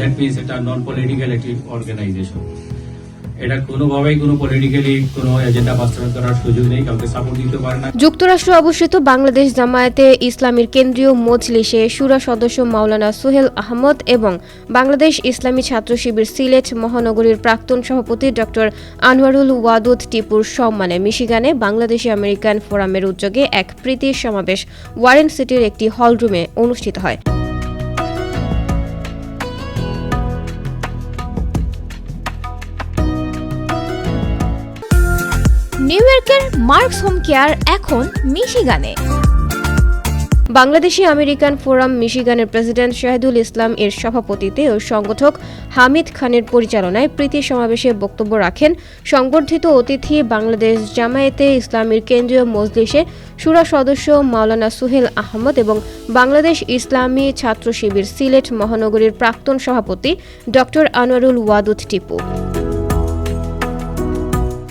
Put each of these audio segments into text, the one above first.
That means এটা non political একটি organisation এটা কোনোভাবেই কোনো পলিটিক্যালি কোনো এজেন্ডা বাস্তবায়ন করার সুযোগ নেই, কাউকে সাপোর্ট দিতে পারে না। যুক্তরাষ্ট্র অবস্থিত বাংলাদেশ জামায়াতে ইসলামীর কেন্দ্রীয় মজলিসে সুরা সদস্য মাওলানা সোহেল আহমদ এবং বাংলাদেশ ইসলামী ছাত্র শিবির সিলেট মহানগরীর প্রাক্তন সভাপতি ডক্টর আনোয়ারুল ওয়াদুদ টিপুর সম্মানে মিশিগানে বাংলাদেশি আমেরিকান ফোরামের উদ্যোগে এক প্রীতি সমাবেশ ওয়ারেন সিটির একটি হলরুমে অনুষ্ঠিত হয়। নিউ ইয়র্কের মার্কস হোম কেয়ার এখন মিশিগানে বাংলাদেশি আমেরিকান ফোরাম মিশিগানের প্রেসিডেন্ট শাহিদুল ইসলাম এর সভাপতিতে ও সংগঠক হামিদ খানের পরিচালনায় প্রীতি সমাবেশে বক্তব্য রাখেন সংবর্ধিত অতিথি বাংলাদেশ জামায়াতে ইসলামীর কেন্দ্রীয় মজলিসে সুরা সদস্য মাওলানা সুহেল আহমদ এবং বাংলাদেশ ইসলামী ছাত্র শিবির সিলেট মহানগরীর প্রাক্তন সভাপতি ডক্টর আনোয়ারুল ওয়াদুদ টিপু।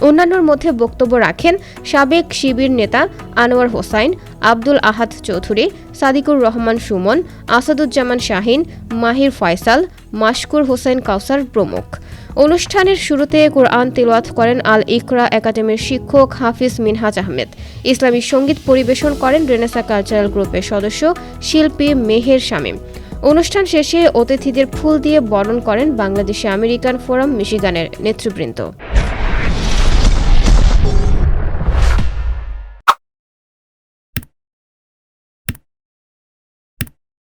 অন্যান্যর মধ্যে বক্তব্য রাখেন সাবেক শিবির নেতা আনোয়ার হোসাইন, আব্দুল আহাদ চৌধুরী, সাদিকুর রহমান সুমন, আসাদুজ্জামান শাহিন, মাহির ফয়সাল, মাশকুর হোসেন কাউসার প্রমুখ। অনুষ্ঠানের শুরুতে কোরআন তিলওয়াত করেন আল ইকরা একাডেমির শিক্ষক হাফিজ মিনহাজ আহমেদ। ইসলামী সংগীত পরিবেশন করেন রেনেসা কালচারাল গ্রুপের সদস্য শিল্পী মেহের শামীম। অনুষ্ঠান শেষে অতিথিদের ফুল দিয়ে বরণ করেন বাংলাদেশে আমেরিকান ফোরাম মিশিগানের নেতৃবৃন্দ।